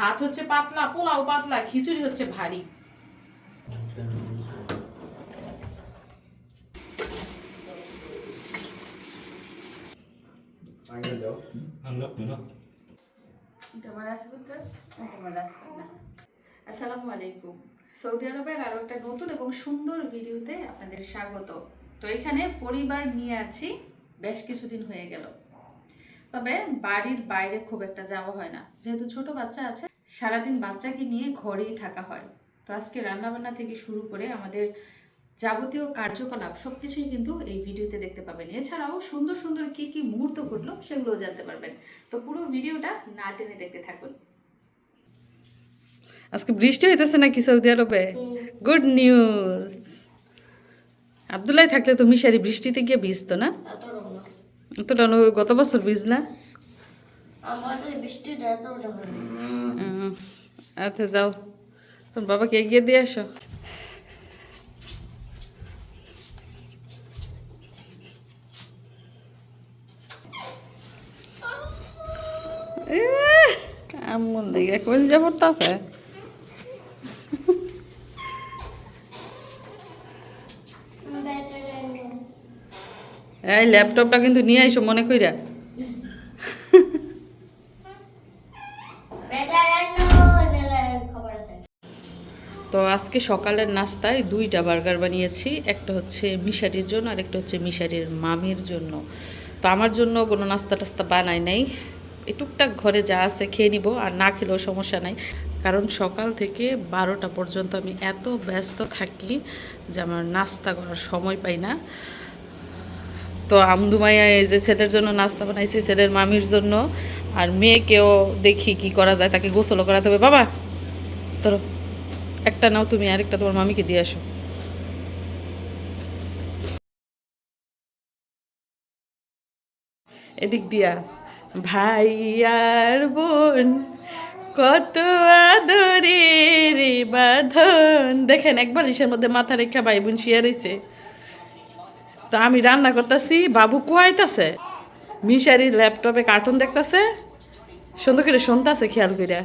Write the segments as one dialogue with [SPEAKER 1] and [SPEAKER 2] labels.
[SPEAKER 1] ভাত হচ্ছে পাতলা, পোলাও পাতলা, খিচুড়ি হচ্ছে ভারী। আসসালামু আলাইকুম সৌদি আরবের আরও একটা নতুন এবং সুন্দর ভিডিওতে আপনাদের স্বাগত। তো এখানে পরিবার নিয়ে আছি, বেশ কিছুদিন হয়ে গেল। তবে বাড়ির বাইরে খুব একটা যাওয়া হয় না। যেহেতু ছোট বাচ্চা আছে সারাদিন বাচ্চাকে নিয়ে ঘরেই থাকা হয়। তো আজকে রান্নাবান্না থেকে শুরু করে আমাদের যাবতীয় কার্যকলাপ সবকিছুই কিন্তু এই ভিডিওতে দেখতে পাবেন। এছাড়াও সুন্দর সুন্দর কি কি মুহূর্ত ঘটলো সেগুলোও জানতে পারবেন। তো পুরো ভিডিওটা না টেনে দেখতে থাকুন। আজকে বৃষ্টি হইতেছে নাকি সৌদি আরবে? Good news. আবদুল্লাহ থাকলে তো মিশারি বৃষ্টিতে গিয়ে ভিজতো না? এতটা গত বছর ভিজ না
[SPEAKER 2] আমাদের বৃষ্টি
[SPEAKER 1] আচ্ছা যাও। তোর বাবাকে এগিয়ে দিয়ে আসো? কেমন দিকে কোন যাব আছে এই ল্যাপটপটা কিন্তু নিয়ে আইসো মনে কইরা
[SPEAKER 2] খবর আছে
[SPEAKER 1] তো আজকে সকালের নাস্তায় দুইটা বার্গার বানিয়েছি, একটা হচ্ছে মিশারির জন্য আর একটা হচ্ছে মিশারির মামির জন্য। তো আমার জন্য কোনো নাস্তা টাস্তা বানাই নাই। টুকটাক ঘরে যা আছে খেয়ে নিব, আর না খেলেও সমস্যা নাই। কারণ সকাল থেকে বারোটা পর্যন্ত আমি এত ব্যস্ত থাকি যে আমার নাস্তা করার সময় পাই না। তো আমদুমাইয়া এই যে ছেলের জন্য নাস্তা বানাইছি, ছেলের মামির জন্য। আর মেয়েকেও দেখি কি করা যায়, তাকে গোসলও করাতে হবে। বাবা ধরো একটা নাও তুমি, আরেকটা তোমার মামিকে দিয়ে আসো। এদিক দিয়া ভাই আর বোন, কত আদরে রে বাঁধন। দেখেন এক বালিশের মধ্যে মাথা রেখা ভাই বোন শুয়ে রয়েছে তো আমি রান্না করতেছি, বাবু কুয়াইতাছে। মিশারি ল্যাপটপে কার্টুন দেখতাছে, সুন্দর করে শুনতাছে, খেয়াল কইরা।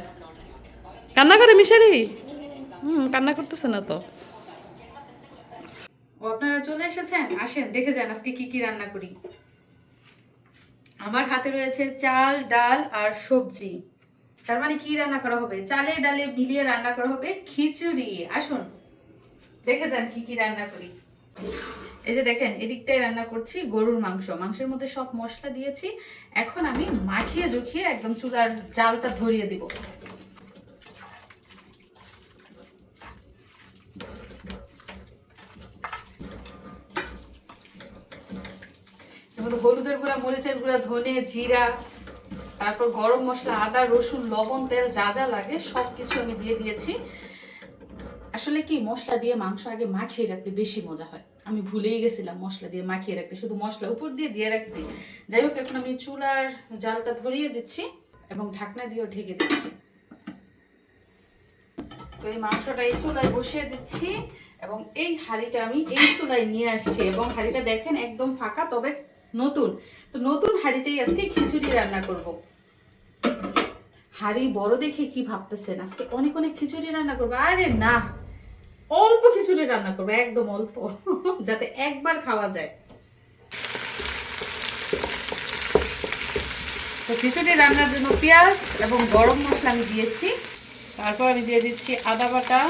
[SPEAKER 1] কান্না করে মিশারি? হুম, কান্না করতেছে না তো। ও, আপনারা চলে এসেছেন? আসেন, দেখে যান আজকে কি কি রান্না করি। আমার হাতে রয়েছে চাল, ডাল আর সবজি। তার মানে কি রান্না করা হবে? চালে ডালে মিলিয়ে রান্না করা হবে খিচুড়ি। আসুন, দেখে যান কি কি রান্না করি। এই যে দেখেন এদিকটাই রান্না করছি গরুর মাংস। মাংসের মধ্যে সব মশলা দিয়েছি। এখন আমি মাখিয়ে জুখিয়ে একদম চুলার জালটা ধরিয়ে দিব। হলুদের গুঁড়া, মরিচের গুঁড়া, ধনে, জিরা, তারপর গরম মশলা, আদা, রসুন, লবণ, তেল যা যা লাগে সব কিছু আমি দিয়ে দিয়েছি। আসলে কি, মশলা দিয়ে মাংস আগে মাখিয়ে রাখলে বেশি মজা হয়। আমি ভুলেই গেছিলাম মশলা দিয়ে মাখিয়ে রাখতে, শুধু মশলা উপর দিয়ে দিয়ে রাখছি। যাই হোক, এখন আমি চুলার জালটা ধরিয়ে দিচ্ছি এবং ঢাকনা দিয়েও ঢেকে দিচ্ছি। তো এই মাংসটা এই চুলায় বসিয়ে দিচ্ছি এবং এই হাঁড়িটা আমি এই চুলায় নিয়ে আসছি এবং হাঁড়িটা দেখেন একদম ফাঁকা, তবে নতুন। তো নতুন হাঁড়িতেই আজকে খিচুড়ি রান্না করব। হাঁড়ি বড় দেখে কি ভাবতেছেন? আজকে অনেক অনেক খিচুড়ি রান্না করব। আরে না, অল্প খিচুড়ি রান্না করব, একদম অল্প, যাতে একবার খাওয়া যায়। তো খিচুড়ি রান্নার জন্য পেঁয়াজ এবং গরম মশলা আমি দিয়েছি। তারপর আমি দিয়ে দিচ্ছি আদা বাটা,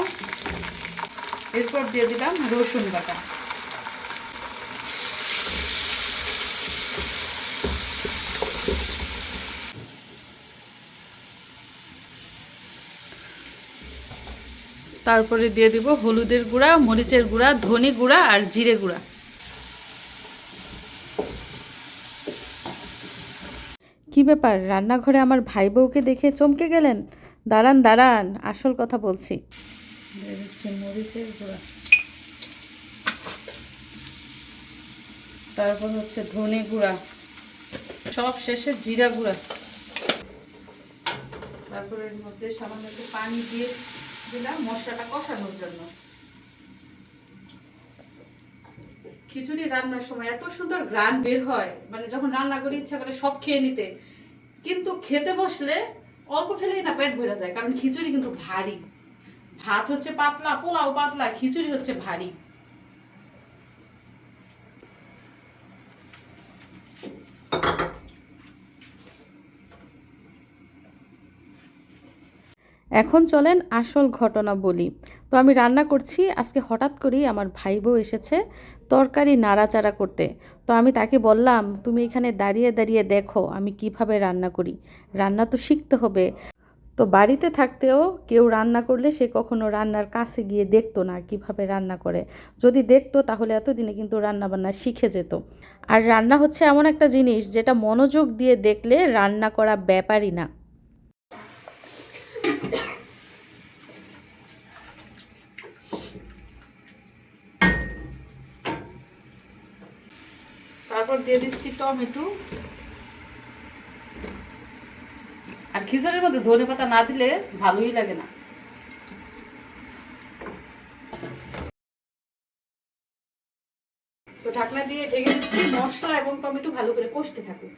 [SPEAKER 1] এরপর দিয়ে দিলাম রসুন বাটা। তারপরে দিয়ে দিব হলুদের গুঁড়া মরিচের গুঁড়া ধনে গুঁড়া আর জিরে গুঁড়া। কি ব্যাপার? রান্নাঘরে আমার ভাই বউকে দেখে চমকে গেলেন? দাঁড়ান দাঁড়ান আসল কথা বলছি। মরিচের গুঁড়া। তারপর হচ্ছে ধনে গুঁড়া। সব শেষে জিরা গুঁড়া। তারপর এর মধ্যে সামান্য একটু পানি দিয়ে দিলাম মশলাটা কষানোর জন্য। খিচুড়ি রান্নার সময় এত সুন্দর গ্রান বের হয় মানে যখন রান্না করে ইচ্ছা করে সব খেয়ে নিতে। কিন্তু খেতে বসলে অল্প খেলেই না পেট ভরে যায়, কারণ খিচুড়ি কিন্তু ভারী। ভাত হচ্ছে পাতলা, পোলাও পাতলা, খিচুড়ি হচ্ছে ভারী। এখন চলেন আসল ঘটনা বলি। তো আমি রান্না করছি, আজকে হঠাৎ করেই আমার ভাই বউ এসেছে তরকারি নাড়াচাড়া করতে। তো আমি তাকে বললাম, তুমি এখানে দাঁড়িয়ে দাঁড়িয়ে দেখো আমি কীভাবে রান্না করি। রান্না তো শিখতে হবে। তো বাড়িতে থাকতেও কেউ রান্না করলে সে কখনো রান্নার কাছে গিয়ে দেখতো না কীভাবে রান্না করে। যদি দেখতো তাহলে এতদিনে কিন্তু রান্না বান্না শিখে যেত। আর রান্না হচ্ছে এমন একটা জিনিস যেটা মনোযোগ দিয়ে দেখলে রান্না করা ব্যাপারই না। তারপর দিয়ে দিচ্ছি টমেটো। আর খিচুড়ির মধ্যে ধনে পাতা না দিলে ভালোই লাগে না। তো ঢাকনা দিয়ে ঢেকে দিচ্ছি, মশলা এবং টমেটো ভালো করে কষতে থাকুক।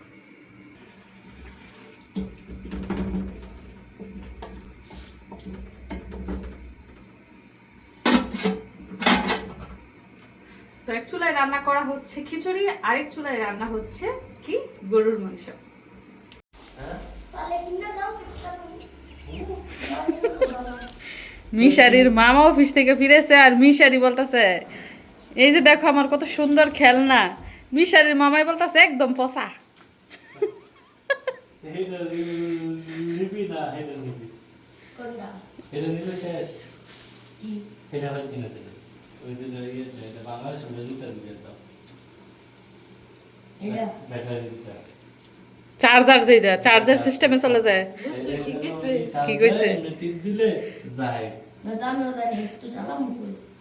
[SPEAKER 1] তো এক চুলায় রান্না করা হচ্ছে খিচুড়ি আরেক চুলায় রান্না হচ্ছে কি? গরুর মাংস।
[SPEAKER 2] তাহলে কিনা দাও
[SPEAKER 1] মিশারির মামা অফিস থেকে ফিরেছে আর মিশারি বলতেছে এই যে দেখো আমার কত সুন্দর খেলনা। মিশারির মামাই বলতেছে একদম পচা।
[SPEAKER 3] এটা নিলে শেষ। এটা হয় কিনে দেবে ওই যে যে ইয়ে আছে, এটা বাংলাদেশ ওটা নিতে দিবে তো
[SPEAKER 2] এটা
[SPEAKER 3] ব্যাটারি দিতে
[SPEAKER 1] চার্জার যেটা চার্জার সিস্টেমে চলে যায়। কি কইছে?
[SPEAKER 3] টিপ দিলে যায়।
[SPEAKER 2] না জানো জানি একটু চালাম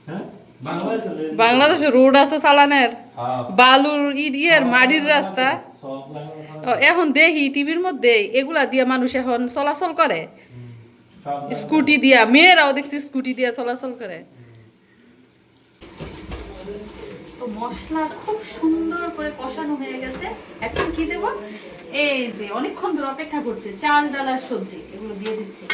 [SPEAKER 3] হ্যাঁ? বাংলাদেশ
[SPEAKER 1] বাংলাদেশে রোড আছে চালানের।
[SPEAKER 3] হ্যাঁ।
[SPEAKER 1] বালুর ইয়ের মাটির রাস্তা। এখন দেখি টিভির মধ্যে এগুলা দিয়ে মানুষ এখন চলাচল করে। স্কুটি দিয়া মেয়েরাও দেখছি স্কুটি দিয়া চলাচল করে তো মশলা খুব সুন্দর করে কষানো হয়ে গেছে। এখন কি দেবো? এই যে, অনেকক্ষণ ধরে অপেক্ষা করছে, চাল, ডাল আর সবজি, এগুলো দিয়ে দিচ্ছি।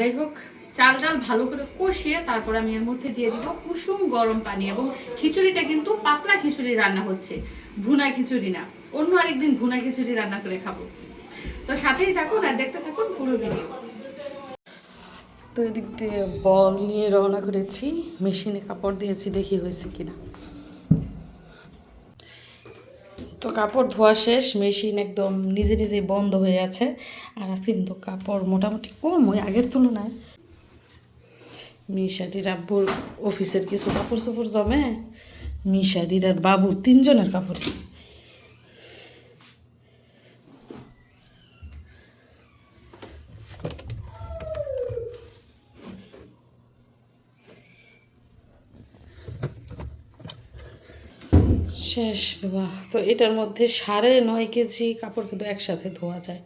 [SPEAKER 1] যাই হোক, চাল ডাল ভালো করে কষিয়ে তারপর আমি এর মধ্যে দিয়ে দিব কুসুম গরম পানি এবং খিচুড়িটা কিন্তু পাতলা খিচুড়ি রান্না হচ্ছে, ভুনা খিচুড়ি না। অন্য আরেকদিন ভুনা খিচুড়ি রান্না করে খাব। তো সাথেই থাকুন আর দেখতে থাকুন পুরো ভিডিও তো এদিক দিয়ে বল নিয়ে রওনা করেছি, মেশিনে কাপড় দিয়েছি, দেখি হয়েছে কিনা। তো কাপড় ধোয়া শেষ, মেশিন একদম নিজে নিজেই বন্ধ হয়ে আছে। আর আজকে তো কাপড় মোটামুটি কম, ওই আগের তুলনায়। মিশারির আব্বুর অফিসের কিছু কাপড় চোপড় জমে, মিশারির আর বাবুর তিনজনের কাপড়। শেষ ধোয়া। তো এটার মধ্যে সাড়ে নয় কেজি কাপড় কিন্তু একসাথে ধোয়া যায়।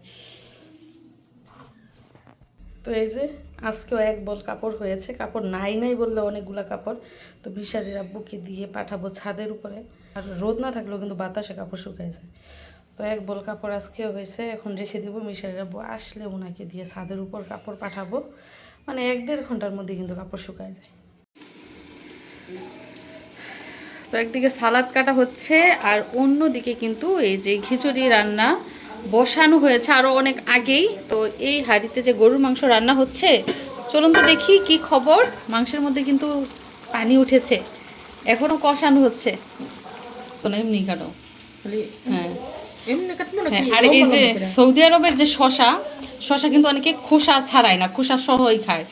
[SPEAKER 1] তো এই যে, আজকেও এক বল কাপড় হয়েছে। কাপড় নাই নাই বললে অনেকগুলা কাপড়। তো বিশারির আব্বুকে দিয়ে পাঠাবো ছাদের উপরে। আর রোদ না থাকলেও কিন্তু বাতাসে কাপড় শুকাই যায়। তো এক বল কাপড় আজকেও হয়েছে। এখন রেখে দেবো। মিশারির আব্বু আসলে ওনাকে দিয়ে ছাদের উপর কাপড় পাঠাবো। মানে এক দেড় ঘণ্টার মধ্যে কিন্তু কাপড় শুকায় যায়। তো একদিকে সালাদ কাটা হচ্ছে আর অন্যদিকে কিন্তু এই যে খিচুড়ি রান্না বসানো হয়েছে আরও অনেক আগেই। তো এই হাঁড়িতে যে গরুর মাংস রান্না হচ্ছে চলুন তো দেখি কি খবর। মাংসের মধ্যে কিন্তু পানি উঠেছে এখনও কষানো হচ্ছে। তো না এমনি কাটো। হ্যাঁ। হ্যাঁ, আর এই যে সৌদি আরবের যে শশা শশা কিন্তু অনেকে খোসা ছাড়ায় না খোসা সহই খায়।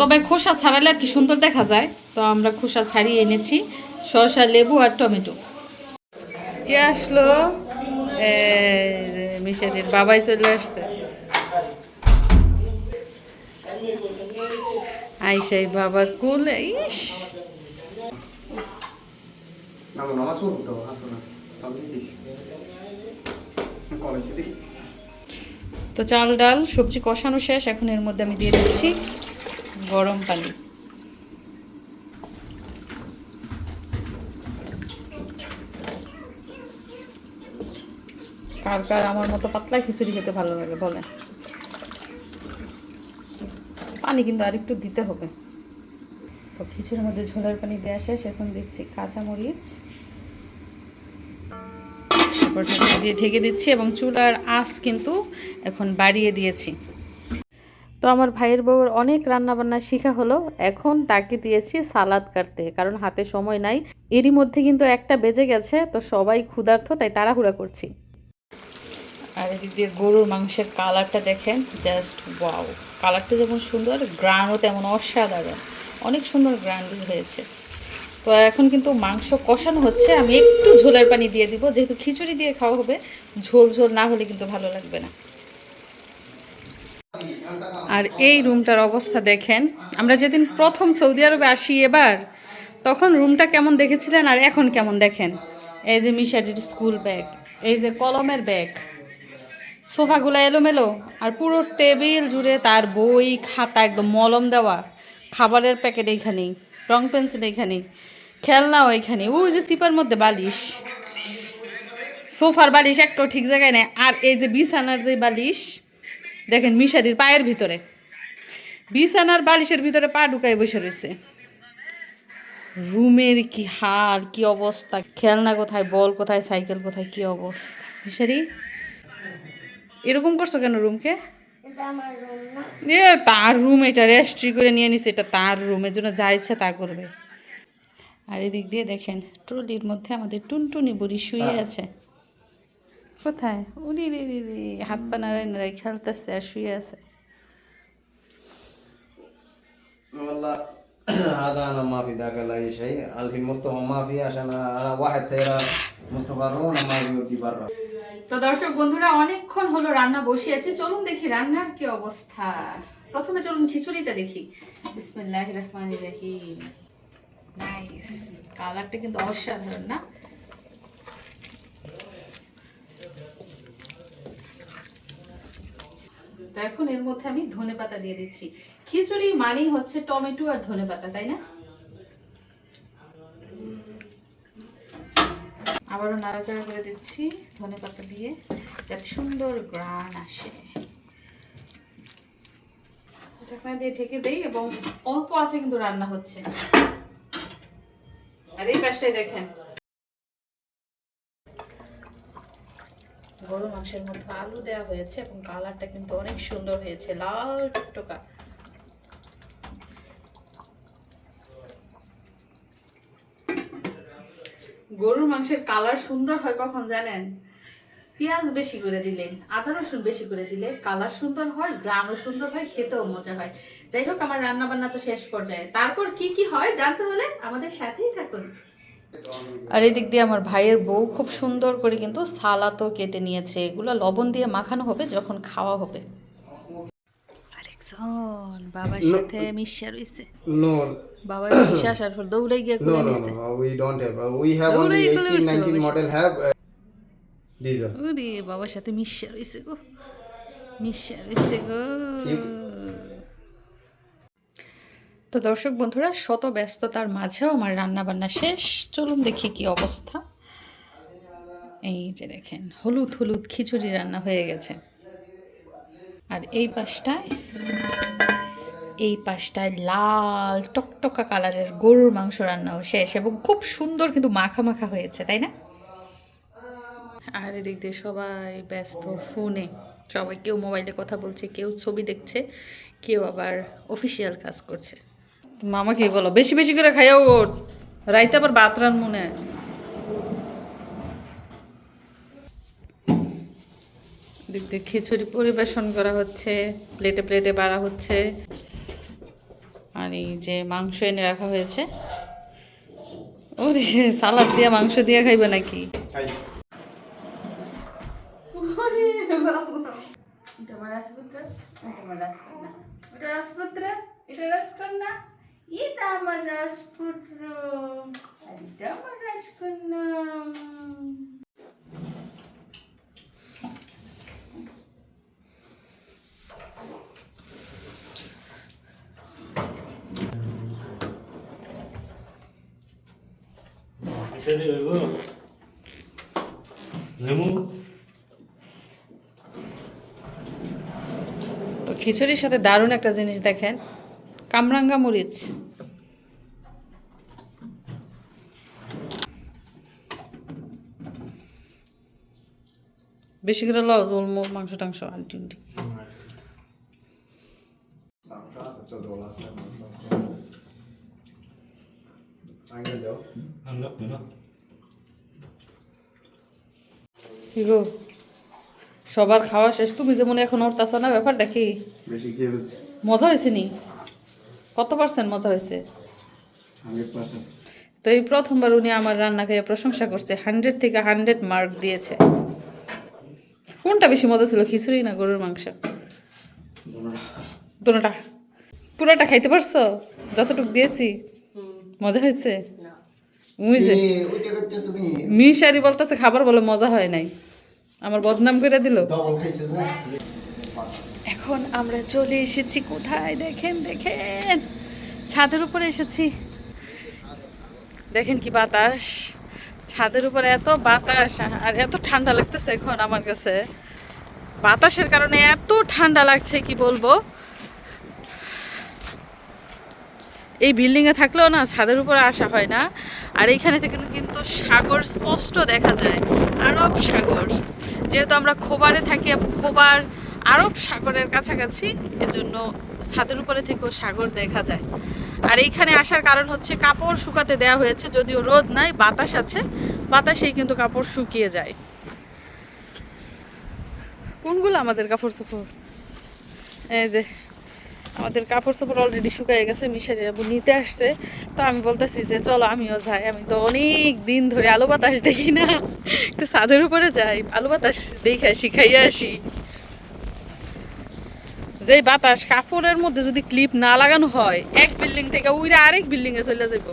[SPEAKER 1] তবে খোসা ছাড়ালে আর কি সুন্দর দেখা যায়। তো আমরা খোসা ছাড়িয়ে এনেছি। শসা লেবু আর টমেটো। কে আসলো? মিশারির বাবাই চলে আসছে। আইসাই বাবার কুল ইস।
[SPEAKER 4] তো
[SPEAKER 1] চাল ডাল সবজি কষানো শেষ এখন এর মধ্যে আমি দিয়ে দিচ্ছি গরম পানি। কার কার আমার মতো পাতলা খিচুড়ি খেতে ভালো লাগে, বলে। পানি কিন্তু আর একটু দিতে হবে। তো খিচুড়ির মধ্যে ঝোলের পানি দেওয়া শেষ, এখন দিচ্ছি তারপর ঢাকনা দিয়ে ঢেকে দিচ্ছি এবং চুলার আঁচ কিন্তু এখন বাড়িয়ে দিয়েছি। তো আমার ভাইয়ের বউর অনেক রান্না বান্না শেখা হলো, এখন তাকে দিয়েছি সালাদ কাটতে, কারণ হাতে সময় নাই। এরই মধ্যে কিন্তু একটা বেজে গেছে, তো সবাই ক্ষুধার্ত, তাই তাড়াহুড়া করছি। আর এদিক দিয়ে গরুর মাংসের কালারটা দেখেন জাস্ট ওয়াও কালারটা যেমন সুন্দর, গ্রানও তেমন অসাধারণ। অনেক সুন্দর গ্রান হয়েছে। তো এখন কিন্তু মাংস কষানো হচ্ছে। আমি একটু ঝোলের পানি দিয়ে দিব, যেহেতু খিচুড়ি দিয়ে খাওয়া হবে, ঝোল ঝোল না হলে কিন্তু ভালো লাগবে না। আর এই রুমটার অবস্থা দেখেন, আমরা যেদিন প্রথম সৌদি আরবে আসি এবার, তখন রুমটা কেমন দেখেছিলেন আর এখন কেমন দেখেন? এই যে মিশাডির স্কুল ব্যাগ, এই যে কলমের ব্যাগ। সোফাগুলো এলোমেলো আর পুরো টেবিল জুড়ে তার বই, খাতা একদম মলম দেওয়া। খাবারের প্যাকেট এইখানেই, রং পেন্সিল এইখানেই, খেলনাও এইখানে ওই যে সিপার মধ্যে বালিশ। সোফার বালিশ একটাও ঠিক জায়গায় নেই। আর এই যে বিছানার যে বালিশ, দেখেন মিশারির পায়ের ভিতরে। বিছানার বালিশের ভিতরে পা ঢুকাই বসে রয়েছে। রুমের কি হাল, কি অবস্থা? খেলনা কোথায়, বল কোথায়, সাইকেল কোথায়, কি অবস্থা? মিশারি? এরকম করছ কেন রুমকে তার রুম এটা রেস্ট্রি করে নিয়ে নিছে এটা তার রুমের জন্য যা ইচ্ছা তা করবে। আর এদিক দিয়ে দেখেন ট্রলির মধ্যে আমাদের টুনটুনি বুড়ি শুয়ে হ্যাঁ। আছে। কোথায়? উনি রে হাত পা নাড়াই নাড়াই খেলতেছে আর শুয়ে আছে।
[SPEAKER 4] هذا انا ما في ذاك اي شيء الحين مصطفى ما في عشان انا واحد سيارة مصطفى رونا ما يودي برا
[SPEAKER 1] তো দর্শক বন্ধুরা অনেকক্ষণ হলো রান্না বসিয়েছি চলুন দেখি রান্নার কি অবস্থা প্রথমে চলুন খিচুড়িটা দেখি বিসমিল্লাহ রহমান রহিম নাইস কালারটা কিন্তু অসাধারণ না তো এখন এর মধ্যে আমি ধনে পাতা দিয়ে দিচ্ছি খিচুড়ি মানেই হচ্ছে টমেটো আর ধনে পাতা, তাই না? আবারও নাড়াচাড়া করে দিচ্ছি ধনে পাতা দিয়ে, যাতে সুন্দর গ্রান আসে। ঢাকনা দিয়ে ঢেকে দেই এবং অল্প আছে কিন্তু রান্না হচ্ছে। আর এই দেখেন। গরু মাংসের মধ্যে আলু দেওয়া হয়েছে এবং কালারটা কিন্তু অনেক সুন্দর হয়েছে, লাল টকটকা। গরুর মাংসের কালার সুন্দর হয় কখন জানেন? পেঁয়াজ বেশি করে দিলে আদা রসুন বেশি করে দিলে কালার সুন্দর হয় গ্রামও সুন্দর হয় খেতেও মজা হয়। যাই হোক আমার রান্না বান্না তো শেষ পর্যায়ে। তারপর কি কি হয় জানতে হলে আমাদের সাথেই থাকুন। আর এদিক দিয়ে আমার ভাইয়ের বউ খুব সুন্দর করে কিন্তু সালাতও কেটে নিয়েছে। এগুলো লবণ দিয়ে মাখানো হবে যখন খাওয়া হবে। আরেকজন বাবার সাথে মিশিয়ে রইছে। গিয়ে নিছে.
[SPEAKER 4] Uh, we have
[SPEAKER 1] No,
[SPEAKER 4] only
[SPEAKER 1] no, you could've
[SPEAKER 4] 18, 19
[SPEAKER 1] obviously.
[SPEAKER 4] model have uh,
[SPEAKER 1] ওরে বাবার সাথে মিশে রইছে গো। মিশে রইছে গো। তো দর্শক বন্ধুরা শত ব্যস্ততার মাঝেও আমার রান্না বান্না শেষ। চলুন দেখি কি অবস্থা। এই যে দেখেন হলুদ হলুদ খিচুড়ি রান্না হয়ে গেছে। আর এই পাশটায় এই পাশটায় লাল টকটকা কালারের গরুর মাংস রান্নাও শেষ এবং খুব সুন্দর কিন্তু মাখা মাখা হয়েছে, তাই না? আর এদিক দিয়ে সবাই ব্যস্ত ফোনে। সবাই কেউ মোবাইলে কথা বলছে, কেউ ছবি দেখছে, কেউ আবার অফিসিয়াল কাজ করছে। মামা কি বলো, বেশি বেশি করে খাইও ওর রাইতে আবার বাত রান মনে দিক দিয়ে খিচুড়ি পরিবেশন করা হচ্ছে প্লেটে প্লেটে বাড়া হচ্ছে। আর এই যে মাংস এনে রাখা হয়েছে। ওরে সালাদ দিয়ে মাংস দিয়ে খাইবে নাকি? আমার রাজপুত্র? এটা আমার রাজকন্যা এটা রাজপুত্র এটা রাজকন্যা এটা আমার রাজপুত্র
[SPEAKER 2] এটা আমার রাজকন্যা
[SPEAKER 3] হইব
[SPEAKER 1] তো খিচুড়ির সাথে দারুণ একটা জিনিস দেখেন। কামরাঙ্গা মরিচ। বেশি করে লস ওল মাংস টাংস আন্টি সবার খাওয়া শেষ? তুমি যেমন এখন উঠতেছ না ব্যাপারটা কি?
[SPEAKER 4] বেশি খেয়ে ফেলছি।
[SPEAKER 1] মজা হয়েছে নি? কত পার্সেন্ট মজা হয়েছে? তো এই প্রথমবার উনি আমার রান্না খেয়ে প্রশংসা করছে। হান্ড্রেড থেকে হান্ড্রেড মার্ক দিয়েছে। কোনটা বেশি মজা ছিল? খিচুড়ি না গরুর মাংস? দুটোটা পুরোটা খাইতে পারছ? যতটুকু দিয়েছি। মজা হয়েছে? বুঝছে মিশারি বলতেছে খাবার বলে মজা হয় নাই। আমার বদনাম করে দিল। এখন আমরা চলে এসেছি কোথায়? দেখেন দেখেন। ছাদের উপরে এসেছি। দেখেন কি বাতাস। ছাদের উপরে এত বাতাস আর এত ঠান্ডা লাগতেছে এখন আমার কাছে। বাতাসের কারণে এত ঠান্ডা লাগছে কি বলব? এই বিল্ডিংয়ে থাকলেও না ছাদের উপরে আসা হয় না। আর এইখানে থেকে কিন্তু সাগর স্পষ্ট দেখা যায়, আরব সাগর। যেহেতু আমরা খোবারে থাকি খোবার আরব সাগরের কাছাকাছি, এজন্য ছাদের উপরে থেকেও সাগর দেখা যায়। আর এইখানে আসার কারণ হচ্ছে কাপড় শুকাতে দেওয়া হয়েছে, যদিও রোদ নাই, বাতাস আছে, বাতাসেই কিন্তু কাপড় শুকিয়ে যায়। কোনগুলো আমাদের কাপড় চোপড়? এই যে আমাদের কাপড় চোপড় অলরেডি শুকাই গেছে মিশারি আবু নিতে আসছে। তো আমি বলতেছি যে, চলো আমিও যাই। আমি তো অনেক দিন ধরে আলো বাতাস দেখি না। একটু ছাদের উপরে যাই, আলো বাতাস দেখে শিখাইয়া আসি। যে বাতাস, কাপড়ের মধ্যে যদি ক্লিপ না লাগানো হয়, এক বিল্ডিং থেকে উইরা আরেক বিল্ডিং এ চলে যাব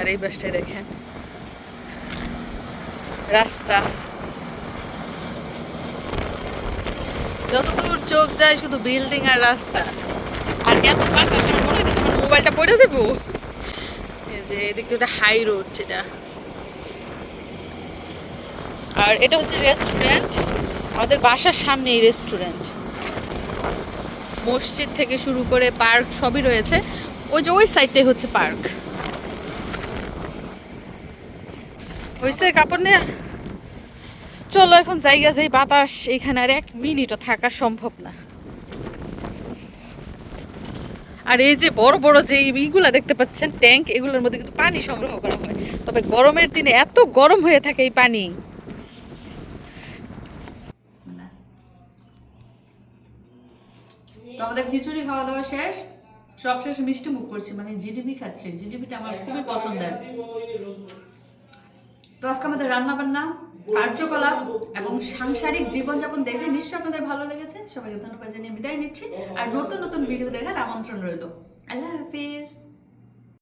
[SPEAKER 1] আর এই দেখেন। রাস্তা। যতদূর চোখ যায় শুধু বিল্ডিং আর রাস্তা। আর এত বাতাস আমার মনে হচ্ছে আমার মোবাইলটা পড়ে যাব এই যে এদিকে একটা হাই রোড যেটা। আর এটা হচ্ছে রেস্টুরেন্ট আমাদের বাসার সামনে এই রেস্টুরেন্ট মসজিদ থেকে শুরু করে পার্ক সবই রয়েছে। ওই যে ওই সাইডটাই হচ্ছে পার্ক হয়েছে কাপড় নেয়া? চলো এখন জায়গা যাই বাতাস এখানে আর এক মিনিটও থাকা সম্ভব না। আর এই যে বড় বড় যে ইগুলা দেখতে পাচ্ছেন, ট্যাঙ্ক, এগুলোর মধ্যে কিন্তু পানি সংগ্রহ করা হয়। তবে গরমের দিনে এত গরম হয়ে থাকে এই পানি। আমাদের খিচুড়ি খাওয়া দাওয়া শেষ। সব শেষে মিষ্টি মুখ করছি মানে জিডিপি খাচ্ছি। জিডিপিটা আমার খুবই পছন্দের। তো আজকে আমাদের রান্না বান্না কার্যকলাপ এবং সাংসারিক জীবনযাপন দেখে নিশ্চয়ই আপনাদের ভালো লেগেছে। সবাইকে ধন্যবাদ জানিয়ে বিদায় নিচ্ছি। আর নতুন নতুন ভিডিও দেখার আমন্ত্রণ রইল। আল্লাহ হাফিজ।